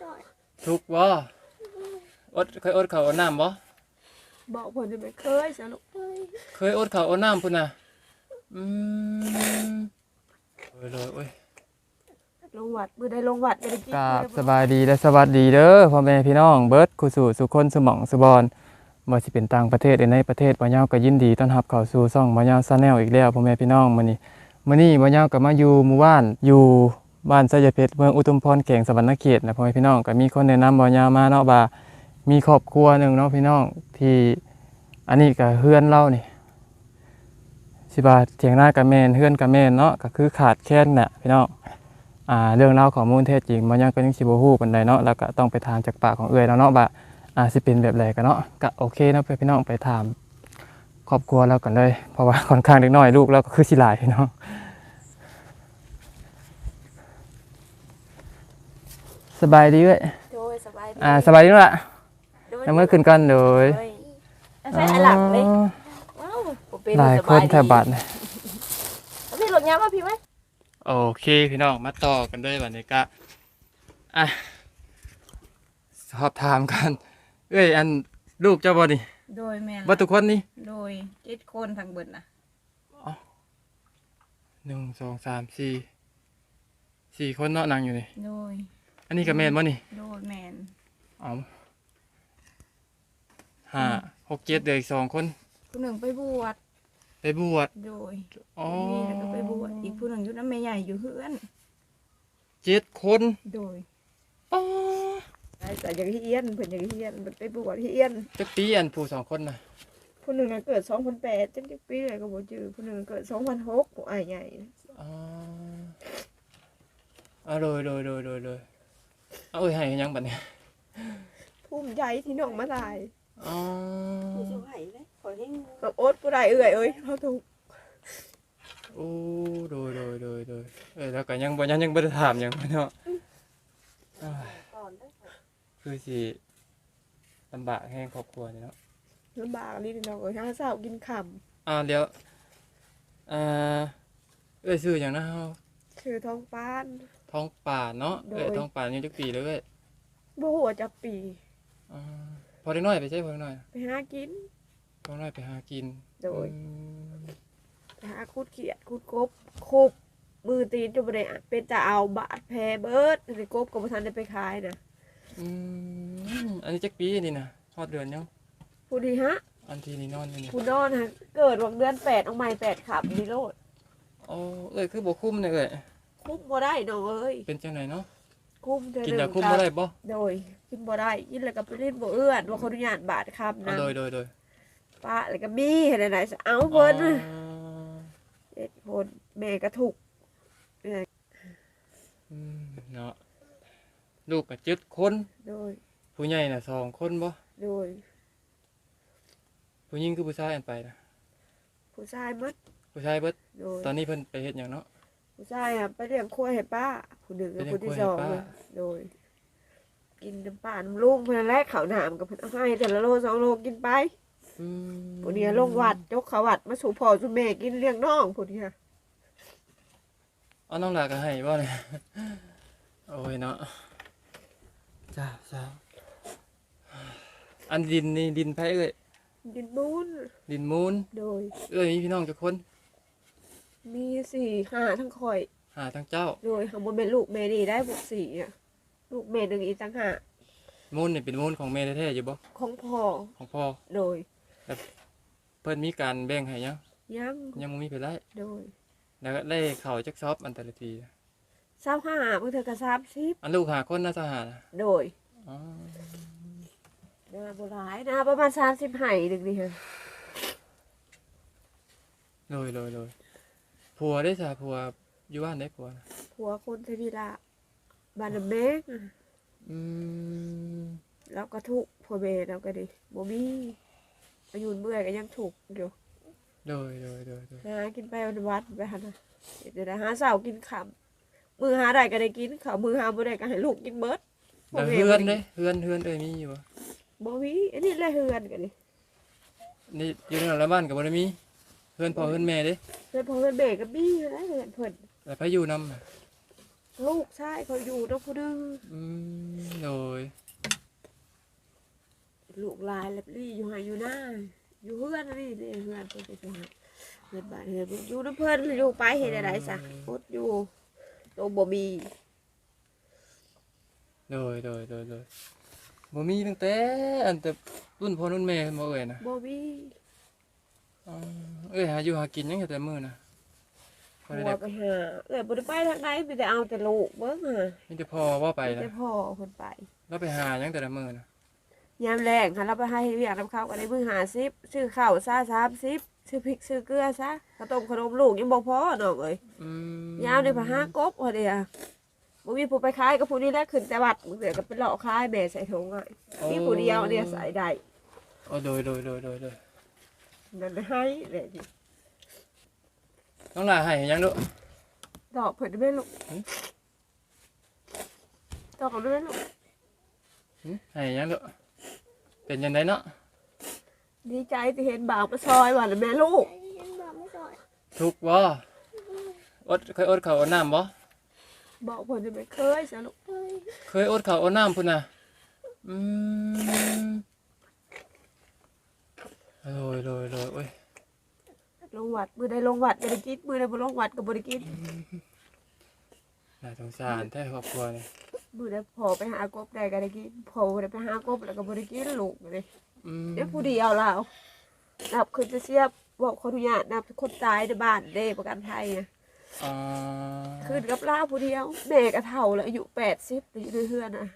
โดยทุกข์บ่อดเคยอดข้าวอดน้ำบ่บอกผลจะไม่เคยสรุปโดยเคยอดข้าวอดน้ำพุ่นน่ะอืมโอ้ยเลยโอ้ยลงวัดมือได้ลงวัดก็ได้กินกราบสบายดีและสวัสดีเด้อพ่อแม่พี่น้องเบิร์ดคุสู่สุคนสมองสุบอนบ่สิเป็นต่างประเทศหรือในประเทศบ่ยาวก็ยินดีต้อนรับเข้าสู่ช่องบ่ยาวชาแนลอีกแล้วพ่อแม่พี่น้องมื้อนี้มื้อนี้บ่ยาวก็มาอยู่หมู่บ้านอยู่ บ้านไสยเพชรเมืองอุทุมพรแขวงสวรรณเขตนะพ่อแม่พี่น้องก็มีคนแนะนำบ่ยามาเนาะว่ามีครอบครัวหนึ่งเนาะพี่น้องที่อันนี้ก็เฮือนเรานี่สิว่าเถียงหน้ากับแม่นเฮือนกับแม่นเนาะก็คือขาดแคลนน่ะพี่น้องอ่าเรื่องราของมูลเทศจริงมันยังก็ยังสิบ่ฮู้ปานใดเนาะแล้วก็ต้องไปถามจากปากของเอื้อยแล้วเนาะว่าอ่าสิเป็นแบบใดกันเนาะก็โอเคเนาะพี่น้องไปถามครอบครัวแล้วกันเลย เพราะว่าค่อนข้างเด็กน้อยลูกแล้วก็คือสิหลายเนาะ สบายดีเว้ยโดยสบายดีอ่าสบายดีเนาะล่ะโดยยังมื้อขึ้นก่อนโดยโดยอาศัยอันหลังเลยอ๋อว้าวบ่เป็นหลายสคบนแถวบัดดีนะเอาพี่รถยามมาพี่ไหมโอเคพี่น้องมาต่อกันเลยวันนี้ก็อะสอบถามกันเอ้ยอันลูกเจ้าบ่นี่โดยแม่นบ่ทุกคนนี่โดยเจ็ดคนทั้งเบิดนะหนึ่งสองสามสี่สี่คนเนาะนั่งอยู่นี่โดย อันนี้ก็แม่นบ่นี่โดยแม่นเอาห้าหกเจ็ดเดืออีกสองคนผู้หนึ่งไปบวชไปบวชโดยอ๋อนี่แล้วก็ไปบวชอีกผู้หนึ่งอยู่น้ำแม่ใหญ่อยู่เฮือนเจ็ดคนโดยอ๋อไอ้แต่ยังเฮียนเพิ่นยังเฮียนมันไปบวชเฮียนจักปีอันผู้สองคนน่ะผู้หนึ่งน่ะเกิด2008จังจักปีเลยก็บ่จื้อผู้หนึ่งเกิด2006ผู้อ้ายใหญ่อ๋ออ่าโดยโดยโดยโดยโดย เอาเอ้ยให้ยังบัดนี้ภูมิใจที่น้องมาตายอ๋อก็อดบ่ได้เอื้อยเอ้ยเขาถูกโอ้โดยโดยโดยโดยเอ้ยแล้วก็ยังบ่ยังยังบ่ได้ถามหยังเนาะอ้ายคือสิลำบากแห่งครอบครัวนี่เนาะ ลำบากนี่น้องเอ้ยหาเช้ากินค่ำอ่าเดี๋ยวอ่าเอ้ยซื้ออย่างนะเฮาชื่อท้องป้าน ท้องป่าเนาะโดยเอ้ยท้องป่านี่จักปีเลยเอ้ยบ่ฮู้ว่าจักปีอ่าพอได้น้อยไปใช่พอได้น้อยไปหากิน พอได้น้อยไปหากินโดย อืมไปหาคุดเขียดคุดกบคุบมือตีนจะบ่ได้อะเป็นจะเอาบาดแผลเบิดสิกบก็บ่ทันได้ไปขายนะอืมอันนี้จักปีนี่นะฮอดเดือนยังผู้ที่ฮะอันที่นี่นอนอยู่นี่ผู้นอนฮะเกิดวันเดือน8ออกใหม่8ขับดีโลดอ๋อเอ้ยคือบ่คุ้มเนี่ยเอ้ย คุมบ่ได้น้องเอ้ยเป็นจังไดเนาะคุมเทื่อกินหยานึ่งคุ้มบ่ได้บ่โดยกินบ่ได้กินแล้วก็ไปเล่นบ่เอื้อนว่าคนอนุญาตบาดคำอ่านะโดยโดยโดยป้าแล้วก็มีเห็นไหนๆเอาเพิ่นอ๋อเจ็ดคนแม่ก็ถูกอืมเนาะลูกก็เจ็ดคนโดยผู้ใหญ่น่ะสองคนบ่โดยผู้หญิงคือผู้ชายอันไปนะผู้ชายหมัดผู้ชายเบิดโดยตอนนี้เพิ่นไปเฮ็ดหยังเนาะ ผู้ชายอะไปเลี้ยงควายให้ป้าผู้หนึ่งกับไปเลี้ยงผู้ที่ควายสองให้ป้าอะโดย กินน้ำป่าน้ำลุงเพื่อนแรกเขาวหนามกับเพื่อนเอาให้แต่ละโลสองโลกินไปอืมผู้นี้ลงวัดยกเขาวัดมาสู่พ่อสู่แม่กินเลี้ยงน้องผู้นี้ค่ะเอาน้องหลาก็ให้บ่เนี่ยโอ้ยเนาะจ้าจ้าอันดินนี่ดินไผเอ้ยดินมูนดินมูลโดย เอ้ยมีพี่น้องจักคน มีสี่ห้าทั้งคอยหาทั้งเจ้าโดยของบนเป็นลูกแม่นี่ได้บวกสี่อะลูกแม่หนึ่งอีกต่างหากมูลนี่เป็นมูลของแม่แท้ๆอยู่บ่ของพ่อของพ่อโดยเพิ่นมีการแบ่งให้ยังยังยังบ่มีไปได้โดยแล้วก็ได้เข้าจักซอบอันแต่ละทีสามห้าเมื่อเธอกระซาบสิบอันลูกหาคนนะสหานะโดยอ๋อนาโบราณนาประมาณสามสิบไห่หนึ่งนี่ฮะโดยโดยโดย ผัวได้ซะผัวอยู่บ้านได้ผัวนะผัวคนเทวีละบานน้ำแมงอะอืมแล้วก็ถูกผัวเมย์แล้วก็ดิบ่มีอายุเมื่อยก็ยังถูกอยู่โดยโดยโดยโดยหากินไปวันวัดไปหันนะเดี๋ยวนะหาเสากินขำมือหาได้ก็ได้กินเขาวมือหาบ่ได้ก็ให้ลูกกินเบิดแล้วเฮือนเด้เฮือนเฮือนเอ้ยมีอยู่บ่บ่มีอันนี้แหละเฮือนกันดินี่อยู่ในหลังบ้านก็บ่ได้มี เฮือนพ่อเฮือนแม่เด้เพื่อนพ่อเพื่อนเบก็มีอะไรเฮือนเพิ่นแล้วไปอยู่นำลูกชายเขาอยู่ต้องผู้หนึงอืมโดยลูกหลายแล้วลี่อยู่หาอยู่หน้าอยู่เฮือนนี่นี่เฮือนเพิ่นไปหาเฮือนบ้านเฮือนอยู่น้ำเพิ่นอยู่ไปเฮ็ดอะไรซะอดอยู่โตบ่มีโดยโดยโดยโดยบ่มีตั้งแต่อันแต่รุ่นพ่อรุ่นแม่บ่เอ่ยนะบ่มีอ๋อ เอ้ยหาอยู่หากินยังแต่มื้อนะพอหัได้วไปหาเอ้ยบ่ได้ไปทางใดมีแต่เอาแต่ลูกเบิ่งหามีแต่พ่อว่าไปมีนะแต่พ่อเพิ่นไป แล้วไปหายังแต่ละมื้อนะยามแรงค่ะเราไปให้เวียกน้ำข้าวกันในมือหาซิปชื่อข้าวซาสามซิปชื่อพริกชื่อเกลือซะข้าวต้มขนมลูกยังบ่พอดอกเอ้ยอืมยามในพะหากบว่าเดียบ่มีผู้ไปขายก็ผู้นี้แหละขึ้นแต่วัดมึงเดี๋ยวก็ไปเลาะขายแม่ใส่ถุงอะมีผู้เดียวเนี่ยใส่ได้ โอ้โดยโดยโดยโดยโดย นั่นให้เลยนี่น้องหลาให้ยังลูกดอกเพิ่นได้ไหมลูกหึดอกได้ไหมลูกหึให้ยังลูกเป็นยังไงเนาะดีใจที่เห็นบ่าวมาซอยว่าน่ะแม่ลูกทุกข์บ่อดเคยอดข้าวอดน้ำบ่บอกเพิ่นได้ไหมเคยซะลูกเคยอดข้าวอดน้ำพุ่นน่ะอืม โดยโดยโดยโอ้ยลงวัดมือใดลงวัดก็ได้กินมือใดบ่ลงวัดก็บ่ได้กินน่าสงสารแท้ครอบครัวนี่มือใดพอไปหากบได้ก็ได้กินพอบ่ได้ไปหากบแล้วก็บ่ได้กินลูกเลยอืมเดี๋ยวผู้เดียวเรานับคือจะเสียบบอกขออนุญาตนับคนตายในบ้านเด้ประกันภัยนะอ่าคืนกับเล่าผู้เดียวแม่ก็เฒ่าแล้วอายุแปดสิบอยู่ในเฮือนนะ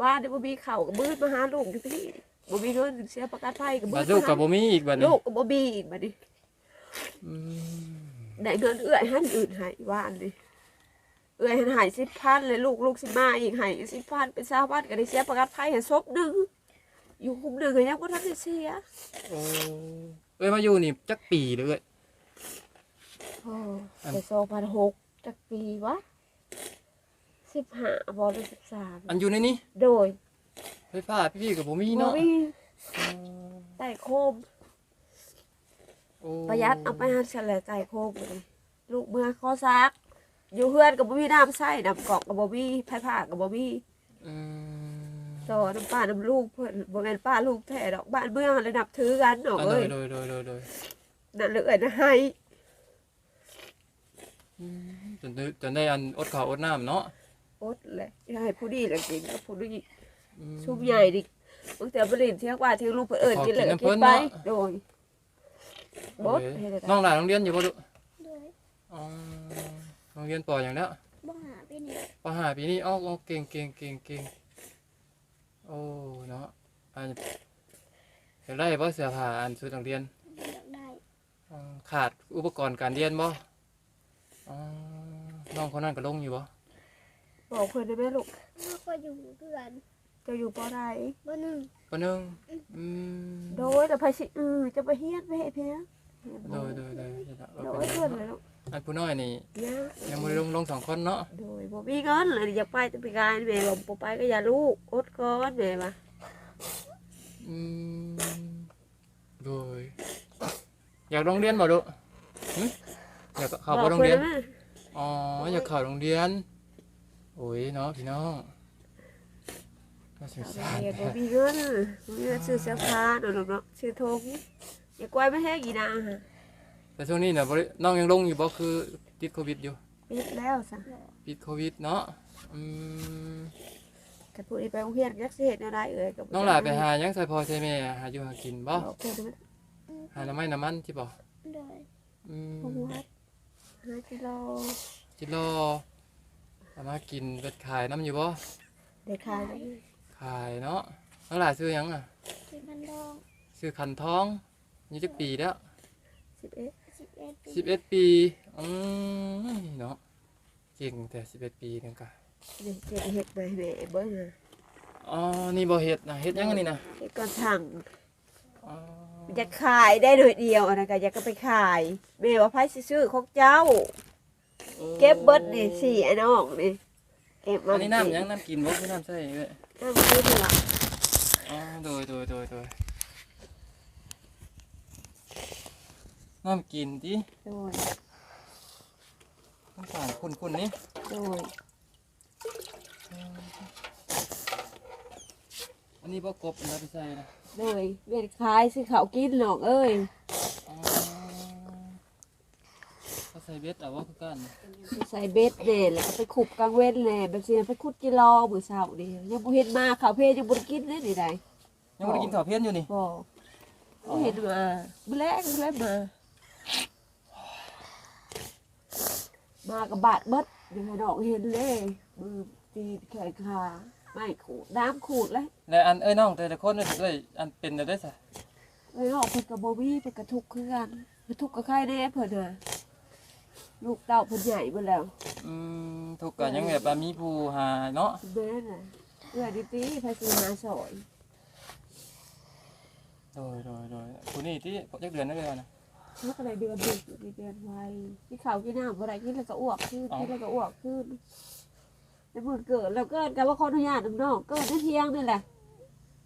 ว่าเดี๋ยวบ่มีเข่าวกับบืดมาหาลูกอยู่ที่ บ่มีเงินเสียประกันภัยกับบืบัดดลูกกับบ่มีอีกบัดนี้ลูกกับบ่มีอีกบัดนี้อืมได้เงินเอื้อยหันอื่นให้ว่าอันนี้เอื้อยหันใหายสิบพันเลยลูกลูกสิมาอีกใหายสิบพันเป็นสามพันก็ได้เสียประกันภัยให้ศพหนึ่งอยู่คุมหนึ่งก็ยังบ่ทันได้เสียโอ้เอ้ยมาอยู่นี่จักปีเลยเอ้ยโอ้แต่สองพันหกจากปีวะสิบห้าบอลสิบสามอันอยู่ในนี้โดย ไฟฟ้าพี่ๆกับบ่มีบ่เนาะมีไต่โคม โอ้ประหยัดเอาไปหันเฉลยไต่โคมเลยลูกเมื่อข้อซัก อยู่เพื่อนกับบ่มีน้ำใส่น้ำกอกกับบ่มีไผ่ผ้ากับบ่มีอืมต่อน้ำป้าน้ำลูกเพื่อนบ่แม่นป้าลูกแท้ดอกบ้านเมืองเลยนับถือกันเนาะอะโดเอ้ยยโดยโดยโดยโดยนั่นเลยนะให้ จนได้จนได้อันอดข้าวอดน้ำเนาะอดเลยให้ผู้ดีแหละกินกับผู้ดีอืม ชุบใหญ่ดิบางแต่บรินเที่ยงว่าเที่ยงลูกเพื่นเอิญขอกินเลยกินน้ำกิเพิ่นนไปเนาะโดยบดโอ้ยเฮ็ดได้น้องหลานโรงเรียนอยู่บ่ลูกด้วยอ๋อโรงเรียนปออย่างแล้วบ้าไปเนี่ยปห้าปีนี้อ๋ออ๋อเก่งเก่งเก่งเก่งโอ้เนาะอันอยากได้บ่เสื้อผ้าอันชุดนักเรียนอยากได้อ๋อขาดอุปกรณ์การเรียนบ่อ๋อน้องคนนั้นก็ลงอยู่บ่บอกเพื่อนได้ไหมลูกพ่อก็อยู่เพื่อน จะอยู่ปอใดบ้านหนึ่งปหนึงอืมโดยแต่ไปสิอือจะไปเฮียนไปเฮ็ดเพียงโดยโดยโดยเออโดเป็ยนเพื่อนเลยลูกอันผู้น้อยนี่เนี่ยยังบ่ได้ลงลงสองคนเนาะโดยบ่มีเงินเลยอยากไปจะไปกายแม่บอกบ่ไปก็อย่าลูกอดก่อนแม่ว่าอืมโดยอยากโรงเรียนบ่ลูกหึอยากเข้าไปโรงเรียนบอกพิ่ได้ไหมอ๋ออยากเข้าโรงเรียน โอ้ยเนาะพี่น้อง น่าสงเอาสารไปเรียนบ่มีเงินบ่มีเงินซื้อเสื้อผ้าเนาะลูกเนาะซื้อธงอย่ากล้วยไม่แห้งอีนางฮะแต่ช่วงนี้น่ะบ่ได้น้องยังลงอยู่บ่คือติดโควิดอยู่ปิดแล้วซะติดโควิดเนาะอืมกันผู้นี้ไปโรงเรียนจักสิเฮ็ดแนวใดเอ่ยก็บ่น้องหลานไปหาหยังใส่พ่อใส่แม่หาอยู่หากินบ่บอกเพิ่นได้ไหมหาน้ำไม้น้ำมันที่บ่ด้วยอืมผมวัดห้ากิโลจิรอเอามากินเบ็ดขายน้ำอยู่บ่ได้ขายแล้ว ขายเนาะน้องหลานซื้อหยังอะที่พันดองซื้อขันทองยี่สิบปีแล้วสิบเอ็ดสิบเอ็ดปีสิบเอ็ดปีอืมเนาะเก่งแต่สิบเอ็ดปีนึงกะนี่เจ็ดเห็ดมาให้แม่เบิ้งนะอ๋อนี่บ่เฮ็ดนะเฮ็ดหยังอันนี่นะเห็ดก่อนสั่งอ๋อจะขายได้หน่อยเดียวอะนะก็อยากก็ไปขายแม่ว่าไพ่ซื้อของเจ้า เก็บเบิดนี่สี่ไอ้น้องนี่เก็บมาอันนี้น้ำหยังน้ำกินบ่คือน้ำใส่เว้ย น้ำซื้อนี่ละอ๋อโดยโดยโดยโดยน้ำกินดิโดยต้องสารคุณคุณนี่โดยนนี้บ่กบนะพี่ใส่นะโดยเบ็ดขายสิเขากินหนอกเอ้ย อ๋อก็ใส่เบ็ดเอาว่าคือกันใส่เบ็ดเน่แล้วก็ไปขุบกลางเว้นแน่แบบเสียไปขุดกิโลมื้อเช้านี่ยังบ่เห็นมาข้าวเพยังบ่ได้กินเลยนี่ได้ยังบ่ได้กินข้าวเพี้ยนอยู่นี่บ่บ่เห็นมาบ่แลกบ่แลกมามากับบาดเบิดอยู่ให้ดอกเห็นเลยมือตีนแขนขาไม่ขูดน้ำขูดเลยและอันเอ้ยน้องแต่ละคนเนี่ยเอ้ยอันเป็นได้ซะไอ้ดอกเพิ่นกับโบวี่เพิ่นกระทุกข์คือกันกระทุกข์กับใครแน่เพิ่นน่ะ ลูกเต้าเพิ่นใหญ่เบิดแล้วอืมทุกข์ก็ยังแบบว่ามีผู้หาเนาะแม่น่ะเอื้อดิตีภาษีหาสอยโดยโดยโดยผู้นี้ที่จักเดือนได้แล้วนะ เมื่อไรเดือนดึกอยู่ในเดือนไวที่เขาวกินน้ำบ่ได้กินแล้วก็อ้วกขึ้นอ๋อ กินแล้วก็อ้วกขึ้นในมือเกิดแล้วเกิดกับว่าขออนุญาตน้องๆเกิดในเที่ยงนี่แหละ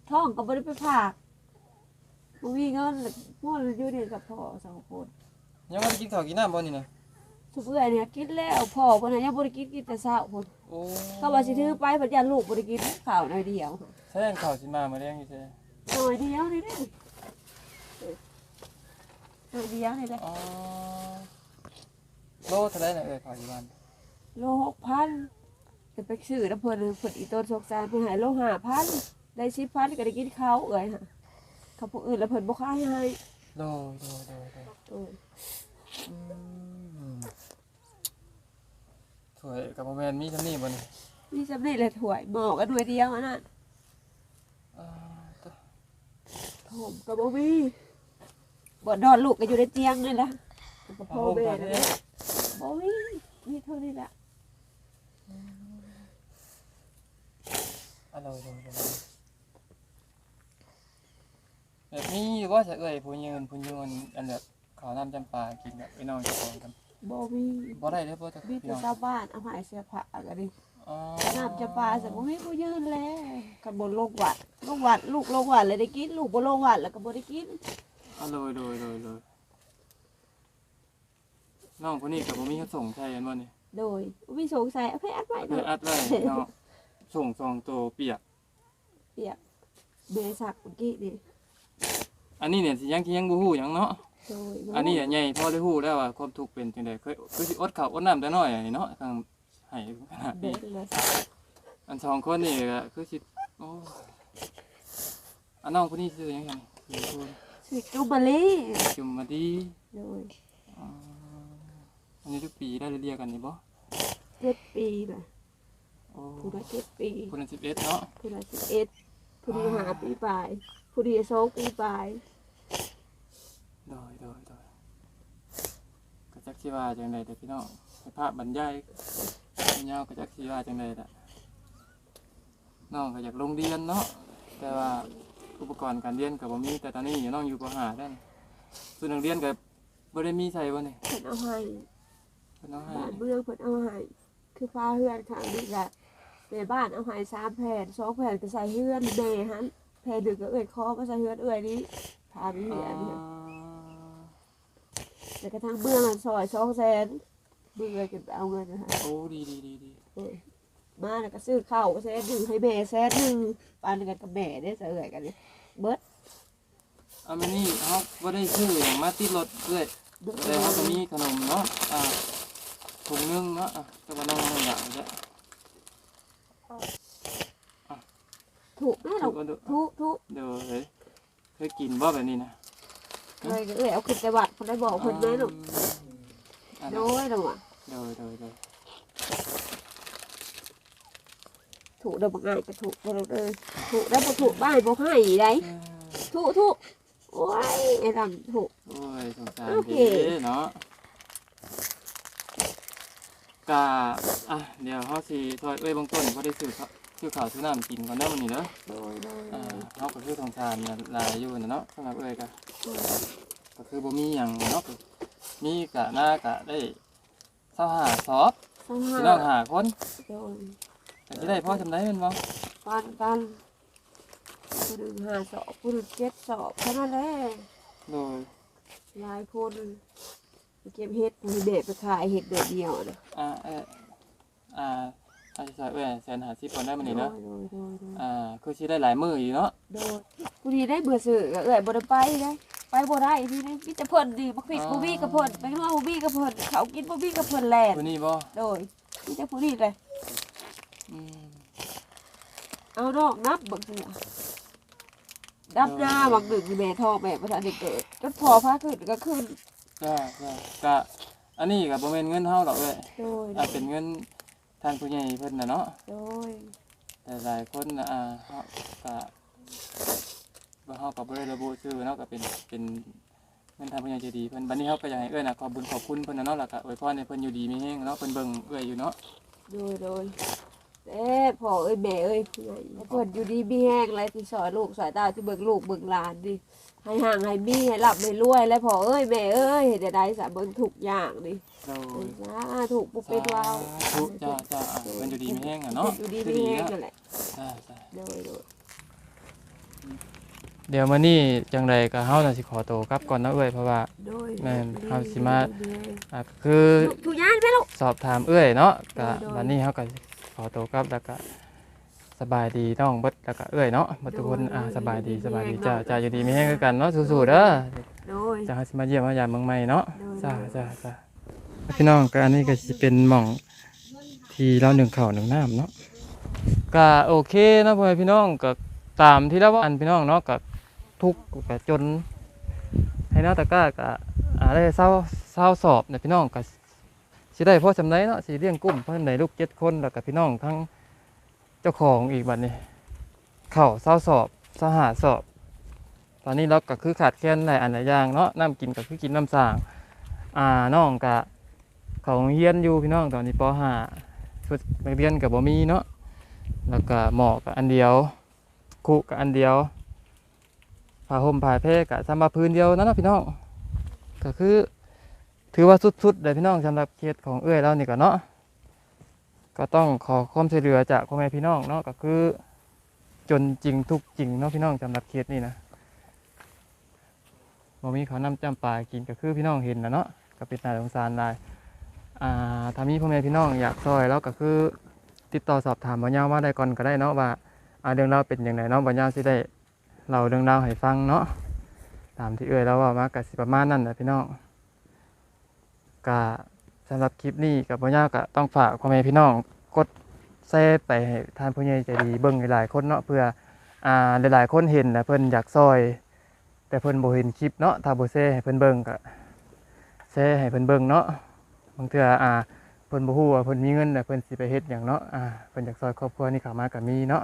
ท้องก็บ่ได้ไปผ่าบ่มีเงินแล้วพ่ออยู่นี่กับพ่อสองคนยังบ่ได้กินข้าวกินน้ำบ่นี่นะ ทุกเอื้อยเนี่ยกินแล้วพ่อคนนั้นยังบ่ได้กินกินแต่เช้าคนโอ้เขาว่าสิถือไปปัญญาลูกบ่ได้กินข้าวหน่อยเดียวแท้ข้าวสิมามื้อแรงอยู่ซื่อหน่อยเดียวนี่เด้อหน่อยเดียวนี่เด้ออ๋อโลเท่าไหร่น่ะเอ้ยข้าวอยู่บ้านโลหกพันจะไปซื้อน้ำเพิ่นเพิ่นอีต้นสกสารเพิ่นให้โลห้าพันได้สิบพันก็ได้กินข้าวเอ้ยฮะเขาผู้อื่นแล้วเพิ่นบ่ขายให้โดยโดยโดยโดย เอออืมสวย กับบ่แม่นมีซำนี้บ่นี่นี่สำเร็จเลยถ้วยหมอกันหน่วยเดียวอันนั้นอ่าตัวผมก็บ่มีบ่นอนลูกก็อยู่ในเตียงนี่แหละกับพ่อแม่นั่นแหละบ่มีมีเท่านี้แหละอะโดยโดยโดยแบบนี้ว่าจะเอ่ยผู้ยืนผู้ยืนอันแบบข้าวน้ำจำปากินแบบไอ้น้องเจ้าของกัน บ่มีบ่ได้เด้อบ่จะมีพี่แต่น้องชาวบ้านเอามาให้เสื้อผ้ากันดิอ๋อน้ำจะปลาสักบ่มีผู้ยืนแล้วกันบนโลกวัดโลกวัดลูกโลกวัดเลยได้กินลูกบ่โลกวัดแล้วก็บ่ได้กินอะโดยโดยโดยโดยน้องคนนี้กับบ่มีเขาส่งใช่อันบ่นี่โดยบ่มีสงสัยเอาไปอัดไว้เพื่อเนาะอัดไว้เนาะส่งซองโตเปียก เปียกเบสักเมื่อกี้นี่อันนี้เนี่ยสิยังที่ยังบ่ฮู้หยังเนาะ โดยบ่อันนี้เนี่ยใหญ่พอได้ฮู้แล้วว่าความทุกข์เป็นจังได๋เคยคือสิอดข้าวอดน้ำแต่น้อยอันนี้เนาะทางให้ขนาดเบนี้สเลยอันสองคนนี่ก็คือสิโอ้อันน้องคนนี้ชื่อหยังไงชื่อคุณสิจุบลีจุมมาดีโดยอ๋ออันนี้ทุกปีได้เรียกกันนี่บ่เจ็ดปีน่ะโอ้ผู้ละเจ็ดปีคนละ11เนาะผู้ละสิบเอ็ดผู้ที่หาปีปลายผู้ที่สองปีปลาย โดยโดยโดยก็จักสิว่าจังไดเด้อพี่น้องให้ภาพบรรยายยาวก็จักสิว่าจังไดล่ะน้องก็อยากลงเรียนเนาะแต่ว่าอุปกรณ์การเรียนก็บ่มีแต่ตอนนี้น้องอยู่ปห้าแล้วนี่ส่วนนักเรียนก็บ่ได้มีใส่บ่นี่เพิ่นเอาให้เพิ่นเอาให้บ้านเมืองเพิ่นเอาให้คือฟ้าเฮือนข้างนี้ก็แม่บ้านเอาให้สามแผ่นสองแผ่นก็ใส่เฮือนแม่หันแผ่นหนึ่งก็เอื้อยคอมาใส่เฮือนเอื้อยนี้พาไปอ๋เหียนเนี่ย อ แต่กระทั่งเมืองอะซอยสองแสนเมืองก็เอาเงินนะคะโอ้ดีดีดีดีเออมาแล้วก็ซื้อข้าวแสนหนึ่งให้แม่แสนหนึ่งปานกันกับแม่ได้เสยกันเนี่ยเบิดเอามานี่เฮาบ่ได้ซื้อหยังมาติดรถเอ้ยเบิดแต่เฮาก็มีขนมเนาะอ่าถุงหนึงเนาะอะแต่ว่าน้องบ่อยากจะถูกแม่หรอกถูกเอาดูถูกถูกเดี๋ยวเฮ้ยเคยกินบ่แบบนี้นะ เลยก็เอ้ยเอาขึ้นแต่วัดคนได้บอกคนแม่หนุ่มอันโดนั้นยหรอวะเดี๋ยวเดี๋ยวเดี๋ยวถูกเด้อบักง่ายก็ถูกบ่เด้อถูกแล้วบ่ถูกบ้านบ่ให้ได้ถูกถูกโอ้ยไอ้ดำถูก โอ้ยสงสารโอเคเด้เนาะกะอะเดี๋ยวเฮาสิถอยเอ้ยเบางต้นบ่ได้ซื้อข้าว ซื้อข้าวซื้อน้ำกินก่อนเด้อมื้อนี้เด้อโดยโดยอ่าเฮาก็คือสงสารเนี่ยหลายอยู่น่ะเนาะสำหรับเอ้ยก็ก็คือบ่มีหยังเนาะมีกะหน้ากะได้25สอบสองพี่ห้าน้องหาคนโดยก็สิได้พอจำได้แม่นบ่ปันกันผู้หนึ่งห้าสอบผู้หนึ่งเจ็ดสอบแค่นั้นแหละโดยหลายคนไปเก็บเห็ดผู้เด็กไปขายเห็ดเดียวเดียวนะอ่าเอออ่า ค่าใช้จ่ายเอ้ยแสนหาสิบคนได้มื้อนี้โดเนาะยโดยโดยโดยอ่า คือสิได้หลายมื้ออยู่เนาะ โดยผู้ดีได้เบื่อสื่อก็เอ้ยบ่ได้ไปได้ไปบ่ได้ที่นี่มีแต่เพิ่นดีบักพริกบ่มีกับเพิ่นไปง้อบ่มีกับเพิ่นเขากินบ่มีกับเพิ่นแลนตัวนี้บ่โดยมีแต่ผู้นี้เลยอืมเอานอกนับบักหัวดับหน้าบักดึกนี่แม่ท้องแม่บ่ทันได้เกิดจนพอพาขึ้นก็ขึ้นจ้าจ้าก็อันนี้ก็บ่แม่นเงินเฮาดอกเอ้ยโดยอ่าเป็นเงิน ทางผู้ใหญ่เพิ่นน่ะเนาะโดยแต่หลายคนน่ะอ่าเฮาก็บ่เฮาก็บ่ได้ระบุชื่อเนาะก็เป็นเป็นเงินทางผู้ใหญ่ใจดีเพิ่นบัดนี้เฮาก็อยากให้เอ้ยน่ะขอบคุญขอบคุณเพิ่นน่ะเนาะแล้วก็อวยพรให้เพิ่นอยู่ดีมีแฮงเนาะเพิ่นเบิ่งเอ้ยอยู่เนาะโดยโดย เอ้พ่อเอ้ยแม่เอ้ยผู้ใหญ่เพิ่นอยู่ดีมีแห้งอะไรที่สอนลูกสอนเต้าที่เบิ่งลูกเบิ่งหลานดิให้ห่างให้มีให้หลับให้รวยแล้วพ่อเอ้ยแม่เอ้ยเฮ็ดได้ซะเบิ่งทุกอย่างดิโดยสาถูกปุ๊บเป็นวาวสธุจ้าจ้าอะเพิ่นอยู่ดีมีแฮงอะเนาะอยู่ดีมีแห้งคือนั่นแหละจ้าจ้าโดยโดยเดี๋ยวมื้อนี้จังไดก็เฮาน่ะสิขอตัวกลับก่อนเนาะเอ้ยเพราะว่า โดยแม่นดีเอาสิมาดีดีอะคือลูกทุกอย่างไหมลูก สอบถามเอ้ยเนาะก็โดย วันนี้เฮาก็ ขอตัวกลับแล้วก็สบายดีน้องเบิดแล้วก็เอ้ยเนาะบ่ทุกคนอ่าสบายดีสบายดีจ้าจ้าอยู่ดีมีแฮงคือกันเนาะสู้ๆเด้อโดยจะให้สิมาเยี่ยมมายามเมืองใหม่เนาะโดยจ้าจ้าจ้าพี่น้องก็อันนี้ก็สิเป็นหม่องที่เราหนึ่งข้าวหนึ่งน้ำเนาะก็โอเคเนาะพ่อแม่พี่น้องก็ตามที่เราว่าอันพี่น้องเนาะก็ทุกข์ก็จน ให้หน้าตะกร้าก็อ่าได้เศร้าเศร้าสอบเนี่ยพี่น้องก็ สิได้พ่อจำได้เนาะสิเลี้ยงกุ้มเพิ่นได้ลูกเจ็ดคนแล้วก็พี่น้องทั้งเจ้าของอีกบัดนี้ เข้าเศร้าสอบเศร้าหาสอบ ตอนนี้เราก็คือขาดแคลนหลายอันหลายอย่างเนาะน้ำกินก็คือกินน้ำสางอ่าน้องกะเขาเฮียนอยู่พี่น้องตอนนี้ป .5 ชุดนักเรียนกับบ่มีเนาะแล้วก็หมอกกับอันเดียวคุกับอันเดียวผ้าห่มผ้าแพร่กับสำหรับพื้นเดียวนั่นนะพี่น้องก็คือ ถือว่าสุดๆเลยพี่น้องสำหรับเคสของเอื้อยเรานี่ก็เนาะก็ต้องขอความช่วยเหลือจากพ่อแม่พี่น้องเนาะก็คือ จนจริงทุกจริงเนาะพี่น้องสำหรับเคสนี้นะบ่มีเขาวนำจำปากินก็คือพี่น้องเห็นนะเนาะก็เป็นน่าสงสารหลายอ่าถ้ามีพ่อแม่พี่น้องอยากซอยแล้วก็คือ ติดต่อสอบถามบ่ยาวมาได้ก่อนก็ได้เนาะว่าอาเรื่องราวเป็นอย่างไรเนาะบ่ยาวสิได้เล่าเรื่องราวให้ฟังเนาะตามที่เอ่ยแล้วว่ามาก็สิประมาณนั้นแหละพี่น้อง ก็สำหรับคลิปนี้กับบ่ยาก็ต้องฝากพ่อแม่พี่น้องกดแชร์ไปให้ทานผู้ใหญ่ใจดีเบิ่งหลายๆคนเนาะเพื่ออ่าหลายๆคนเห็นและเพิ่นอยากซอย แต่เพิ่นบ่เห็นคลิปเนาะถ้าบ่แชร์ให้เพิ่นเบิ่งก็แชร์ให้เพิ่นเบิ่งเนาะบางเทื่ออ่าเพิ่นบ่ฮู้ว่าเพิ่นมีเงินแต่เพิ่นสิไปเฮ็ดหยังเนาะอ่าเพิ่นอยากซอยครอบครัวนี่เข้ามาก็มีเนาะ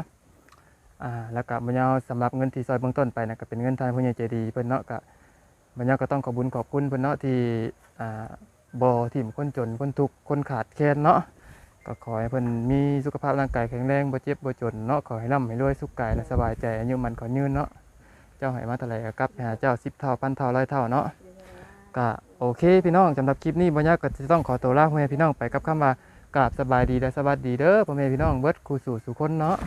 อ่าแล้วก็บ่ยาวสำหรับเงินที่ซอยเบื้องต้นไปนะก็เป็นเงินทางผู้ใหญ่ใจดีเพิ่นเนาะก็บ่ยาวก็ต้องขอบคุญขอบคุณเพิ่นเนาะที่อ่า บ่ทิ่มคนจนคนทุกข์คนขาดแคลนเนาะก็ขอให้เพิ่นมีสุขภาพร่างกายแข็งแรงบ่เจ็บบ่จนเนาะขอให้ร่ำให้รวยสุขกายและสบายใจอายุมันขอยืนเนาะเจ้าให้มาเท่าไหร่ก็กลับไปหาเจ้าสิบเท่าพันเท่าร้อยเท่าเนาะก็โอเคพี่น้องสำหรับคลิปนี้บรรยากก็จะต้องขอตัวลาพ่อแม่พี่น้องไปกับคำว่ากราบสบายดีและสวัสดีเด้อพ่อแม่พี่น้องเบิดครูสู่สุคนเนาะ